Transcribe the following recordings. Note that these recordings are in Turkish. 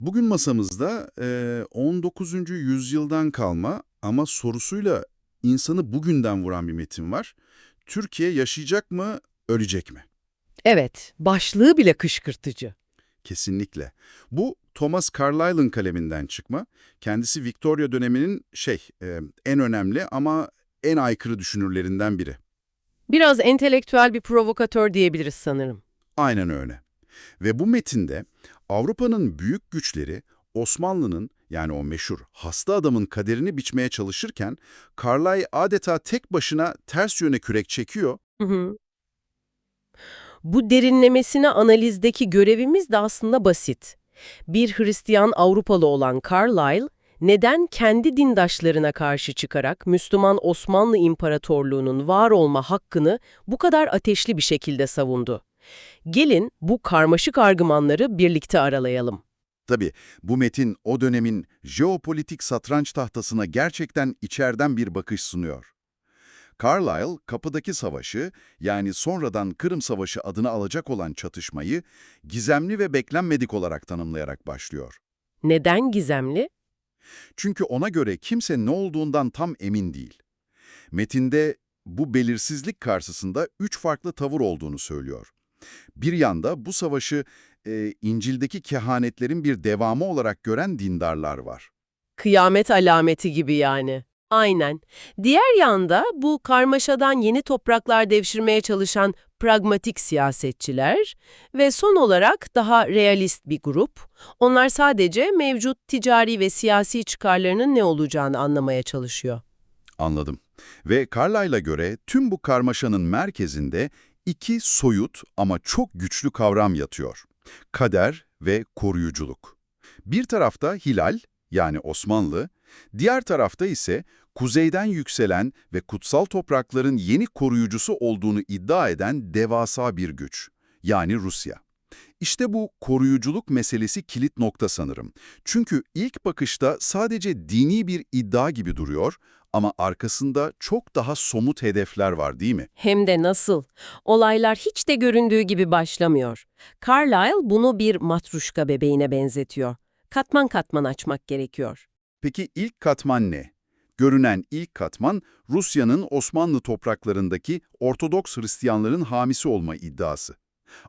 Bugün masamızda eee, 19. yüzyıldan kalma ama sorusuyla insanı bugünden vuran bir metin var. Türkiye yaşayacak mı, ölecek mi? Evet, başlığı bile kışkırtıcı. Kesinlikle. Bu Thomas Carlyle'ın kaleminden çıkma. Kendisi Victoria döneminin şey eee, en önemli ama en aykırı düşünürlerinden biri. Biraz entelektüel bir provokatör diyebiliriz sanırım. Aynen öyle. Ve bu metinde Avrupa'nın büyük güçleri Osmanlı'nın yani o meşhur hasta adamın kaderini biçmeye çalışırken Carlyle adeta tek başına ters yöne kürek çekiyor. Hı hı. Bu derinlemesine analizdeki görevimiz de aslında basit. Bir Hristiyan Avrupalı olan Carlyle, neden kendi dindaşlarına karşı çıkarak Müslüman Osmanlı İmparatorluğu'nun var olma hakkını bu kadar ateşli bir şekilde savundu? Gelin bu karmaşık argümanları birlikte aralayalım. Tabi bu metin o dönemin jeopolitik satranç tahtasına gerçekten içeriden bir bakış sunuyor. Carlyle, kapıdaki savaşı, yani sonradan Kırım Savaşı adını alacak olan çatışmayı, gizemli ve beklenmedik olarak tanımlayarak başlıyor. Neden gizemli? Çünkü ona göre kimse ne olduğundan tam emin değil. Metinde bu belirsizlik karşısında üç farklı tavır olduğunu söylüyor. Bir yanda bu savaşı e, İncil'deki kehanetlerin bir devamı olarak gören dindarlar var. Kıyamet alameti gibi yani. Aynen. Diğer yanda bu karmaşadan yeni topraklar devşirmeye çalışan pragmatik siyasetçiler ve son olarak daha realist bir grup. Onlar sadece mevcut ticari ve siyasi çıkarlarının ne olacağını anlamaya çalışıyor. Anladım. Ve Carlyle'a göre tüm bu karmaşanın merkezinde iki soyut ama çok güçlü kavram yatıyor. Kader ve koruyuculuk. Bir tarafta Hilal, yani Osmanlı, diğer tarafta ise kuzeyden yükselen ve kutsal toprakların yeni koruyucusu olduğunu iddia eden devasa bir güç, yani Rusya. İşte bu koruyuculuk meselesi kilit nokta sanırım. Çünkü ilk bakışta sadece dini bir iddia gibi duruyor ama arkasında çok daha somut hedefler var değil mi? Hem de nasıl? Olaylar hiç de göründüğü gibi başlamıyor. Carlyle bunu bir matruşka bebeğine benzetiyor. Katman katman açmak gerekiyor. Peki ilk katman ne? Görünen ilk katman Rusya'nın Osmanlı topraklarındaki Ortodoks Hristiyanların hamisi olma iddiası.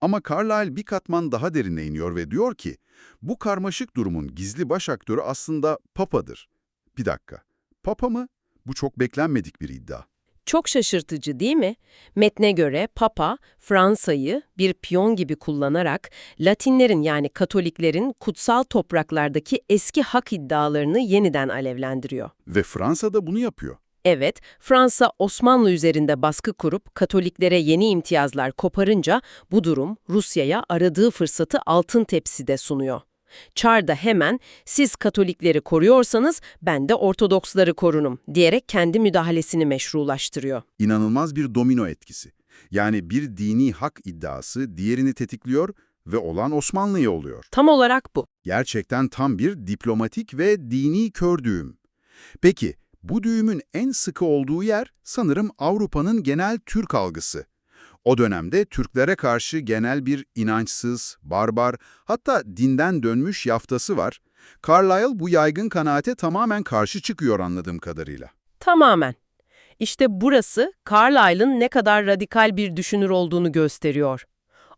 Ama Carlyle bir katman daha derine iniyor ve diyor ki, bu karmaşık durumun gizli baş aktörü aslında Papa'dır. Bir dakika, Papa mı? Bu çok beklenmedik bir iddia. Çok şaşırtıcı değil mi? Metne göre Papa, Fransa'yı bir piyon gibi kullanarak Latinlerin yani Katoliklerin kutsal topraklardaki eski hak iddialarını yeniden alevlendiriyor. Ve Fransa da bunu yapıyor. Evet, Fransa Osmanlı üzerinde baskı kurup Katoliklere yeni imtiyazlar koparınca bu durum Rusya'ya aradığı fırsatı altın tepside sunuyor. Çar da hemen siz Katolikleri koruyorsanız ben de Ortodoksları korunum diyerek kendi müdahalesini meşrulaştırıyor. İnanılmaz bir domino etkisi. Yani bir dini hak iddiası diğerini tetikliyor ve olan Osmanlı'ya oluyor. Tam olarak bu. Gerçekten tam bir diplomatik ve dini kör düğüm. Peki, bu düğümün en sıkı olduğu yer sanırım Avrupa'nın genel Türk algısı. O dönemde Türklere karşı genel bir inançsız, barbar, hatta dinden dönmüş yaftası var. Carlyle bu yaygın kanaate tamamen karşı çıkıyor anladığım kadarıyla. Tamamen. İşte burası Carlyle'ın ne kadar radikal bir düşünür olduğunu gösteriyor.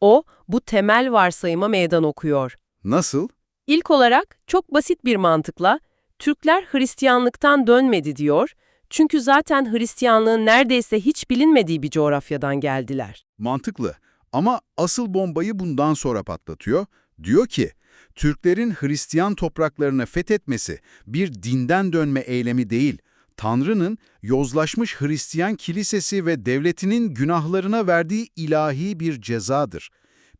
O, bu temel varsayıma meydan okuyor. Nasıl? İlk olarak çok basit bir mantıkla Türkler Hristiyanlıktan dönmedi diyor. Çünkü zaten Hristiyanlığın neredeyse hiç bilinmediği bir coğrafyadan geldiler. Mantıklı. Ama asıl bombayı bundan sonra patlatıyor. Diyor ki, Türklerin Hristiyan topraklarını fethetmesi bir dinden dönme eylemi değil, Tanrı'nın yozlaşmış Hristiyan kilisesi ve devletinin günahlarına verdiği ilahi bir cezadır.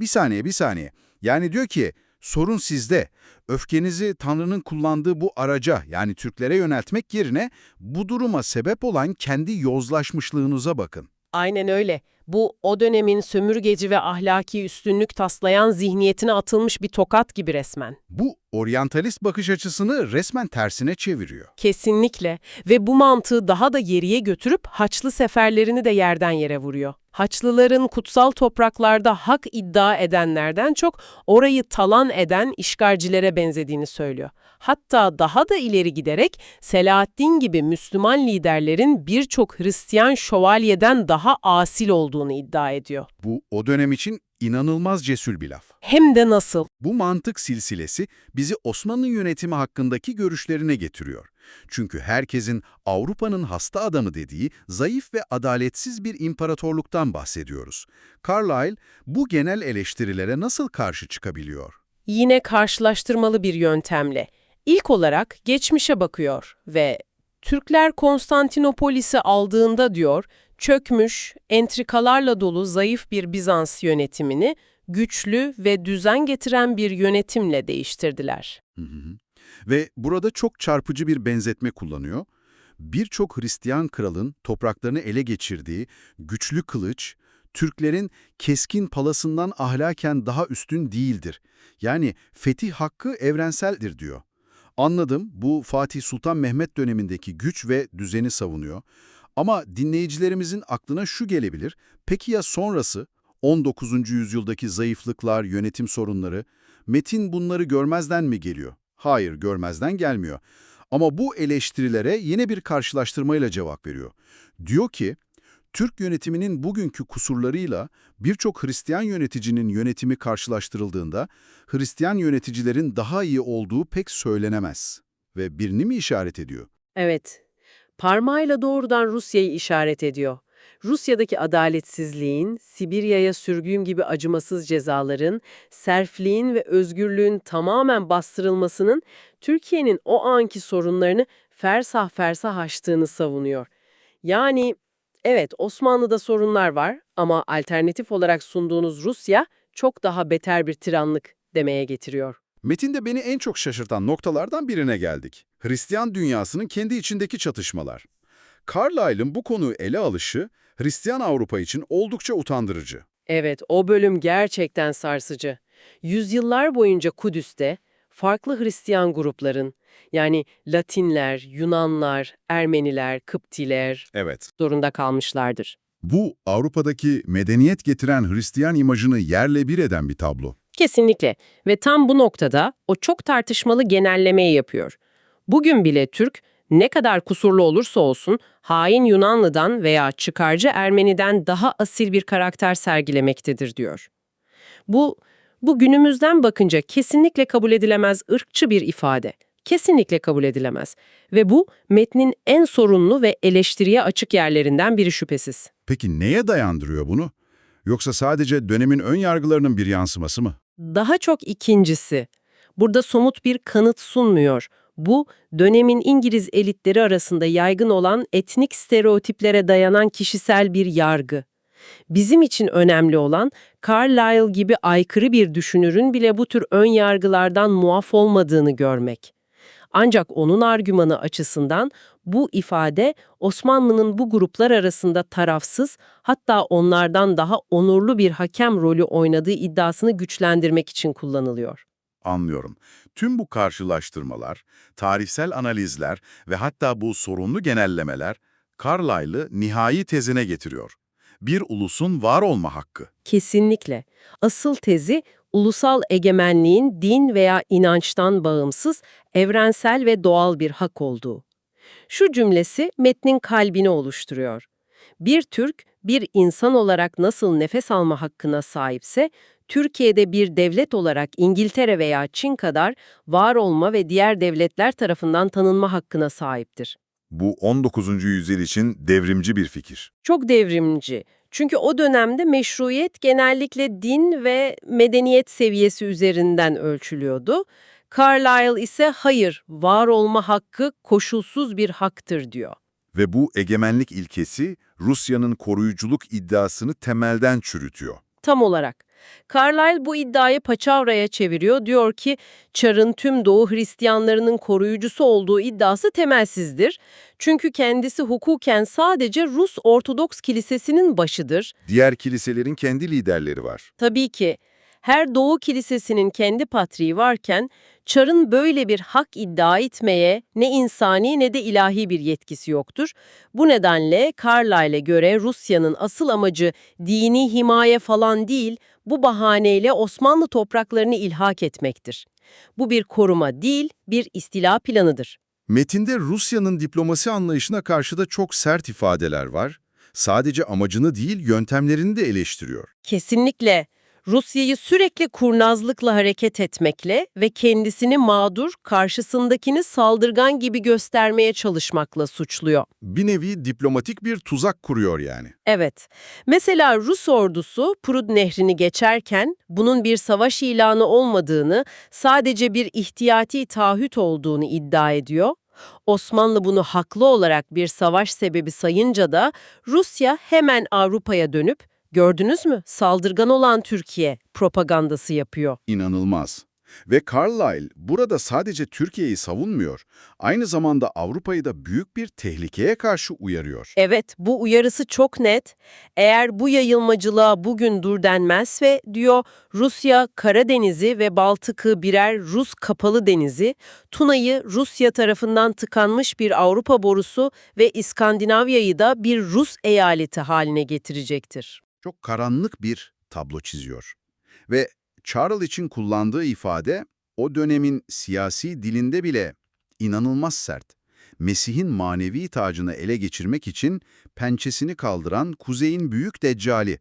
Bir saniye, bir saniye. Yani diyor ki, sorun sizde. Öfkenizi Tanrı'nın kullandığı bu araca yani Türklere yöneltmek yerine bu duruma sebep olan kendi yozlaşmışlığınıza bakın. Aynen öyle. Bu o dönemin sömürgeci ve ahlaki üstünlük taslayan zihniyetine atılmış bir tokat gibi resmen. Bu oryantalist bakış açısını resmen tersine çeviriyor. Kesinlikle ve bu mantığı daha da geriye götürüp Haçlı seferlerini de yerden yere vuruyor. Haçlıların kutsal topraklarda hak iddia edenlerden çok orayı talan eden işgalcilere benzediğini söylüyor. Hatta daha da ileri giderek Selahaddin gibi Müslüman liderlerin birçok Hristiyan şövalyeden daha asil olduğunu iddia ediyor. Bu o dönem için inanılmaz cesur bir laf. Hem de nasıl? Bu mantık silsilesi bizi Osmanlı yönetimi hakkındaki görüşlerine getiriyor. Çünkü herkesin Avrupa'nın hasta adamı dediği zayıf ve adaletsiz bir imparatorluktan bahsediyoruz. Carlyle bu genel eleştirilere nasıl karşı çıkabiliyor? Yine karşılaştırmalı bir yöntemle. İlk olarak geçmişe bakıyor ve Türkler Konstantinopolis'i aldığında diyor, çökmüş, entrikalarla dolu zayıf bir Bizans yönetimini güçlü ve düzen getiren bir yönetimle değiştirdiler. Hı hı. Ve burada çok çarpıcı bir benzetme kullanıyor. Birçok Hristiyan kralın topraklarını ele geçirdiği güçlü kılıç, Türklerin keskin palasından ahlaken daha üstün değildir. Yani fetih hakkı evrenseldir diyor. Anladım, bu Fatih Sultan Mehmet dönemindeki güç ve düzeni savunuyor. Ama dinleyicilerimizin aklına şu gelebilir, peki ya sonrası? 19. yüzyıldaki zayıflıklar, yönetim sorunları, Metin bunları görmezden mi geliyor? Hayır, görmezden gelmiyor. Ama bu eleştirilere yine bir karşılaştırmayla cevap veriyor. Diyor ki, Türk yönetiminin bugünkü kusurlarıyla birçok Hristiyan yöneticinin yönetimi karşılaştırıldığında Hristiyan yöneticilerin daha iyi olduğu pek söylenemez. Ve birini mi işaret ediyor? Evet, parmağıyla doğrudan Rusya'yı işaret ediyor. Rusya'daki adaletsizliğin, Sibirya'ya sürgün gibi acımasız cezaların, serfliğin ve özgürlüğün tamamen bastırılmasının Türkiye'nin o anki sorunlarını fersah fersah aştığını savunuyor. Yani evet Osmanlı'da sorunlar var ama alternatif olarak sunduğunuz Rusya çok daha beter bir tiranlık demeye getiriyor. Metinde beni en çok şaşırtan noktalardan birine geldik. Hristiyan dünyasının kendi içindeki çatışmalar. Carlyle'ın bu konuyu ele alışı, Hristiyan Avrupa için oldukça utandırıcı. Evet, o bölüm gerçekten sarsıcı. Yüzyıllar boyunca Kudüs'te farklı Hristiyan grupların, yani Latinler, Yunanlar, Ermeniler, Kıptiler Evet. zorunda kalmışlardır. Bu Avrupa'daki medeniyet getiren Hristiyan imajını yerle bir eden bir tablo. Kesinlikle ve tam bu noktada o çok tartışmalı genellemeyi yapıyor. Bugün bile Türk ne kadar kusurlu olursa olsun hain Yunanlı'dan veya çıkarcı Ermeni'den daha asil bir karakter sergilemektedir diyor. Bu, bu günümüzden bakınca kesinlikle kabul edilemez ırkçı bir ifade. Kesinlikle kabul edilemez. Ve bu metnin en sorunlu ve eleştiriye açık yerlerinden biri şüphesiz. Peki neye dayandırıyor bunu? Yoksa sadece dönemin ön yargılarının bir yansıması mı? Daha çok ikincisi. Burada somut bir kanıt sunmuyor. Bu, dönemin İngiliz elitleri arasında yaygın olan etnik stereotiplere dayanan kişisel bir yargı. Bizim için önemli olan, Carlyle gibi aykırı bir düşünürün bile bu tür ön yargılardan muaf olmadığını görmek. Ancak onun argümanı açısından bu ifade Osmanlı'nın bu gruplar arasında tarafsız hatta onlardan daha onurlu bir hakem rolü oynadığı iddiasını güçlendirmek için kullanılıyor. Anlıyorum. Tüm bu karşılaştırmalar, tarihsel analizler ve hatta bu sorunlu genellemeler Carlyle'ı nihai tezine getiriyor. Bir ulusun var olma hakkı. Kesinlikle. Asıl tezi ulusal egemenliğin din veya inançtan bağımsız, evrensel ve doğal bir hak olduğu. Şu cümlesi metnin kalbini oluşturuyor. Bir Türk, bir insan olarak nasıl nefes alma hakkına sahipse, Türkiye'de bir devlet olarak İngiltere veya Çin kadar var olma ve diğer devletler tarafından tanınma hakkına sahiptir. Bu 19. yüzyıl için devrimci bir fikir. Çok devrimci. Çünkü o dönemde meşruiyet genellikle din ve medeniyet seviyesi üzerinden ölçülüyordu. Carlyle ise hayır, var olma hakkı koşulsuz bir haktır diyor. Ve bu egemenlik ilkesi Rusya'nın koruyuculuk iddiasını temelden çürütüyor. Tam olarak. Carlyle bu iddiayı paçavraya çeviriyor. Diyor ki Çar'ın tüm Doğu Hristiyanlarının koruyucusu olduğu iddiası temelsizdir. Çünkü kendisi hukuken sadece Rus Ortodoks Kilisesi'nin başıdır. Diğer kiliselerin kendi liderleri var. Tabii ki Her Doğu Kilisesi'nin kendi patriği varken, Çar'ın böyle bir hak iddia etmeye ne insani ne de ilahi bir yetkisi yoktur. Bu nedenle Carlyle'e göre Rusya'nın asıl amacı dini himaye falan değil, bu bahaneyle Osmanlı topraklarını ilhak etmektir. Bu bir koruma değil, bir istila planıdır. Metinde Rusya'nın diplomasi anlayışına karşı da çok sert ifadeler var. Sadece amacını değil, yöntemlerini de eleştiriyor. Kesinlikle. Rusya'yı sürekli kurnazlıkla hareket etmekle ve kendisini mağdur, karşısındakini saldırgan gibi göstermeye çalışmakla suçluyor. Bir nevi diplomatik bir tuzak kuruyor yani. Evet. Mesela Rus ordusu Prud Nehri'ni geçerken bunun bir savaş ilanı olmadığını, sadece bir ihtiyati taahhüt olduğunu iddia ediyor. Osmanlı bunu haklı olarak bir savaş sebebi sayınca da Rusya hemen Avrupa'ya dönüp gördünüz mü saldırgan olan Türkiye propagandası yapıyor. İnanılmaz. Ve Carlyle burada sadece Türkiye'yi savunmuyor, aynı zamanda Avrupa'yı da büyük bir tehlikeye karşı uyarıyor. Evet, bu uyarısı çok net. Eğer bu yayılmacılığa bugün dur denmez ve diyor Rusya Karadeniz'i ve Baltık'ı birer Rus kapalı denizi, Tuna'yı Rusya tarafından tıkanmış bir Avrupa borusu ve İskandinavya'yı da bir Rus eyaleti haline getirecektir. Çok karanlık bir tablo çiziyor. Ve Charles için kullandığı ifade o dönemin siyasi dilinde bile inanılmaz sert. Mesih'in manevi tacını ele geçirmek için pençesini kaldıran kuzeyin büyük deccali.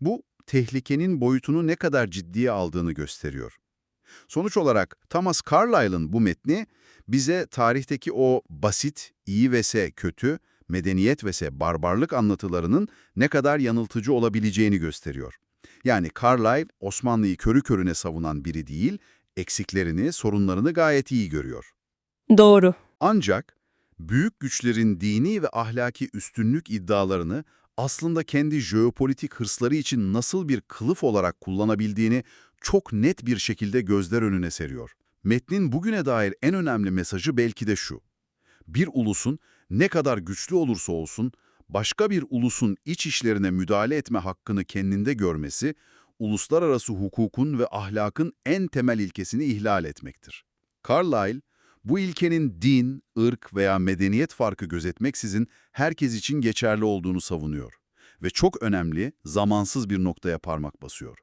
Bu tehlikenin boyutunu ne kadar ciddiye aldığını gösteriyor. Sonuç olarak Thomas Carlyle'ın bu metni bize tarihteki o basit, iyi vs kötü, medeniyet vs barbarlık anlatılarının ne kadar yanıltıcı olabileceğini gösteriyor. Yani Carlyle, Osmanlı'yı körü körüne savunan biri değil, eksiklerini, sorunlarını gayet iyi görüyor. Doğru. Ancak büyük güçlerin dini ve ahlaki üstünlük iddialarını aslında kendi jeopolitik hırsları için nasıl bir kılıf olarak kullanabildiğini çok net bir şekilde gözler önüne seriyor. Metnin bugüne dair en önemli mesajı belki de şu. Bir ulusun ne kadar güçlü olursa olsun başka bir ulusun iç işlerine müdahale etme hakkını kendinde görmesi, uluslararası hukukun ve ahlakın en temel ilkesini ihlal etmektir. Carlyle, bu ilkenin din, ırk veya medeniyet farkı gözetmeksizin herkes için geçerli olduğunu savunuyor ve çok önemli, zamansız bir noktaya parmak basıyor.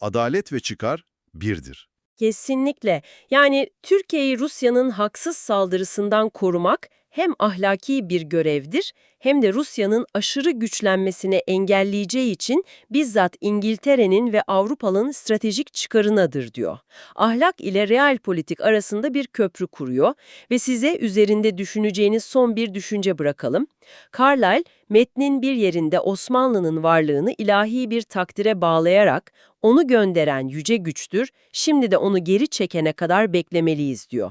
Adalet ve çıkar birdir. Kesinlikle. Yani Türkiye'yi Rusya'nın haksız saldırısından korumak hem ahlaki bir görevdir hem de Rusya'nın aşırı güçlenmesini engelleyeceği için bizzat İngiltere'nin ve Avrupa'nın stratejik çıkarınadır diyor. Ahlak ile real politik arasında bir köprü kuruyor ve size üzerinde düşüneceğiniz son bir düşünce bırakalım. Carlyle, metnin bir yerinde Osmanlı'nın varlığını ilahi bir takdire bağlayarak onu gönderen yüce güçtür, şimdi de onu geri çekene kadar beklemeliyiz diyor.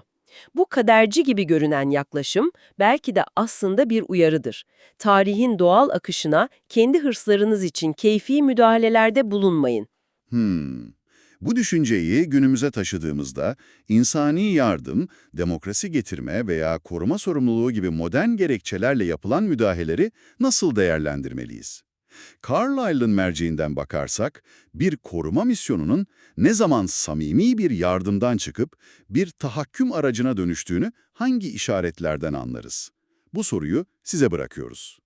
Bu kaderci gibi görünen yaklaşım belki de aslında bir uyarıdır. Tarihin doğal akışına kendi hırslarınız için keyfi müdahalelerde bulunmayın. Hmm. Bu düşünceyi günümüze taşıdığımızda insani yardım, demokrasi getirme veya koruma sorumluluğu gibi modern gerekçelerle yapılan müdahaleleri nasıl değerlendirmeliyiz? Carlyle'ın merceğinden bakarsak, bir koruma misyonunun ne zaman samimi bir yardımdan çıkıp bir tahakküm aracına dönüştüğünü hangi işaretlerden anlarız? Bu soruyu size bırakıyoruz.